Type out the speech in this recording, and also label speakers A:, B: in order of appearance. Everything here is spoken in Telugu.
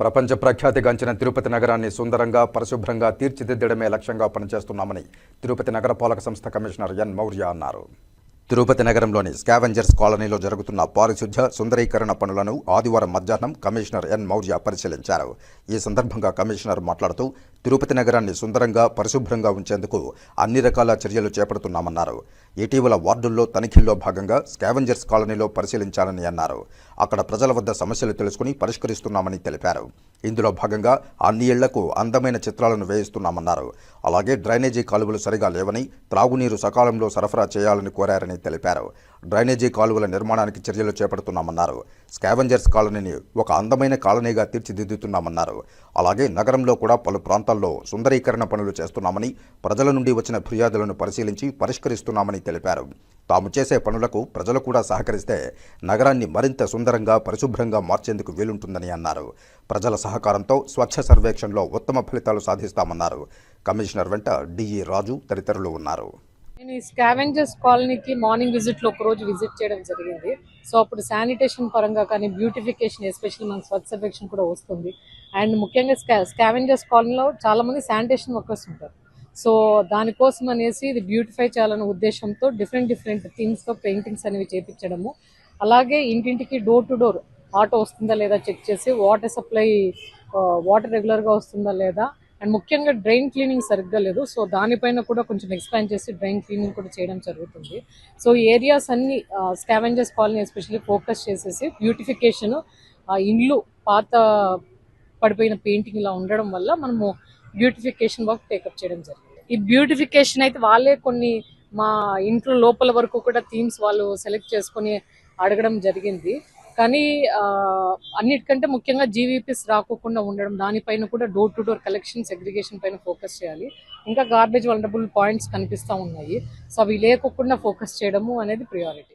A: ప్రపంచ ప్రఖ్యాతిగాంచిన తిరుపతి నగరాన్ని సుందరంగా పరిశుభ్రంగా తీర్చిదిద్దడమే లక్ష్యంగా పనిచేస్తున్నామని తిరుపతి నగరపాలక సంస్థ కమిషనర్ ఎన్ మౌర్య అన్నారు. తిరుపతి నగరంలోని స్కావెంజర్స్ కాలనీలో జరుగుతున్న పారిశుధ్య సుందరీకరణ పనులను ఆదివారం మధ్యాహ్నం కమిషనర్ ఎన్ మౌర్య పరిశీలించారు. ఈ సందర్భంగా కమిషనర్ మాట్లాడుతూ తిరుపతి నగరాన్ని సుందరంగా పరిశుభ్రంగా ఉంచేందుకు అన్ని రకాల చర్యలు చేపడుతున్నామన్నారు. ఇటీవల వార్డుల్లో తనిఖీల్లో భాగంగా స్కావెంజర్స్ కాలనీలో పరిశీలించాలని అన్నారు. అక్కడ ప్రజల వద్ద సమస్యలు తెలుసుకుని పరిష్కరిస్తున్నామని తెలిపారు. ఇందులో భాగంగా అన్ని ఇళ్ళకు అందమైన చిత్రాలను వేయిస్తున్నామన్నారు. అలాగే డ్రైనేజీ కాలువలు సరిగా లేవని త్రాగునీరు సకాలంలో సరఫరా చేయాలని కోరారని తెలిపారు. డ్రైనేజీ కాలువల నిర్మాణానికి చర్యలు చేపడుతున్నామన్నారు. స్కావెంజర్స్ కాలనీని ఒక అందమైన కాలనీగా తీర్చిదిద్దుతున్నామన్నారు. అలాగే నగరంలో కూడా పలు ప్రాంతాల్లో సుందరీకరణ పనులు చేస్తున్నామని ప్రజల నుండి వచ్చిన ఫిర్యాదులను పరిశీలించి పరిష్కరిస్తున్నామని తెలిపారు. తాము చేసే పనులకు ప్రజలు కూడా సహకరిస్తే నగరాన్ని మరింత సుందరంగా పరిశుభ్రంగా మార్చేందుకు వీలుంటుందని అన్నారు. ప్రజల సహకారంతో స్వచ్ఛ సర్వేక్షణలో ఉత్తమ ఫలితాలు సాధిస్తామన్నారు. కమిషనర్ వెంట డిఈ రాజు తదితరులు ఉన్నారు.
B: నేను ఈ స్కావెంజర్స్ కాలనీకి మార్నింగ్ విజిట్లో ఒకరోజు విజిట్ చేయడం జరిగింది. సో అప్పుడు శానిటేషన్ పరంగా కానీ బ్యూటిఫికేషన్ ఎస్పెషల్లీ మన స్వచ్ఛ సర్వేక్షణ కూడా వస్తుంది. అండ్ ముఖ్యంగా స్కా స్కావెంజర్స్ కాలనీలో చాలా మంది శానిటేషన్ వర్కర్స్ ఉంటారు. సో దానికోసం అనేసి ఇది బ్యూటిఫై చేయాలనే ఉద్దేశంతో డిఫరెంట్ డిఫరెంట్ థీమ్స్తో పెయింటింగ్స్ అనేవి చేపించడము. అలాగే ఇంటింటికి డోర్ టు డోర్ ఆటో వస్తుందా లేదా చెక్ చేసి వాటర్ సప్లై వాటర్ రెగ్యులర్గా వస్తుందా లేదా అండ్ ముఖ్యంగా డ్రైన్ క్లీనింగ్ సరిగ్గా లేదు. సో దానిపైన కూడా కొంచెం ఎక్స్పాండ్ చేసి డ్రైన్ క్లీనింగ్ కూడా చేయడం జరుగుతుంది. సో ఏరియాస్ అన్ని స్కావెంజర్స్ కాలనీ ఎస్పెషల్లీ ఫోకస్ చేసేసి బ్యూటిఫికేషన్ ఇండ్లు పాత పడిపోయిన పెయింటింగ్ ఇలా ఉండడం వల్ల మనము బ్యూటిఫికేషన్ వర్క్ టేకప్ చేయడం జరిగింది. ఈ బ్యూటిఫికేషన్ అయితే వాళ్ళే కొన్ని మా ఇంట్లో లోపల వరకు కూడా థీమ్స్ వాళ్ళు సెలెక్ట్ చేసుకొని అడగడం జరిగింది. కానీ ఆ, అన్నిటికంటే ముఖ్యంగా జీవీపీస్ రాకోకుండా ఉండడం దానిపైన కూడా door to door collection segregation పైన ఫోకస్ చేయాలి. ఇంకా గార్బేజ్ వలనబుల్ పాయింట్స్ కనిపిస్తూ ఉన్నాయి. సో అవి లేకోకుండా ఫోకస్ చేయడము అనేది ప్రియారిటీ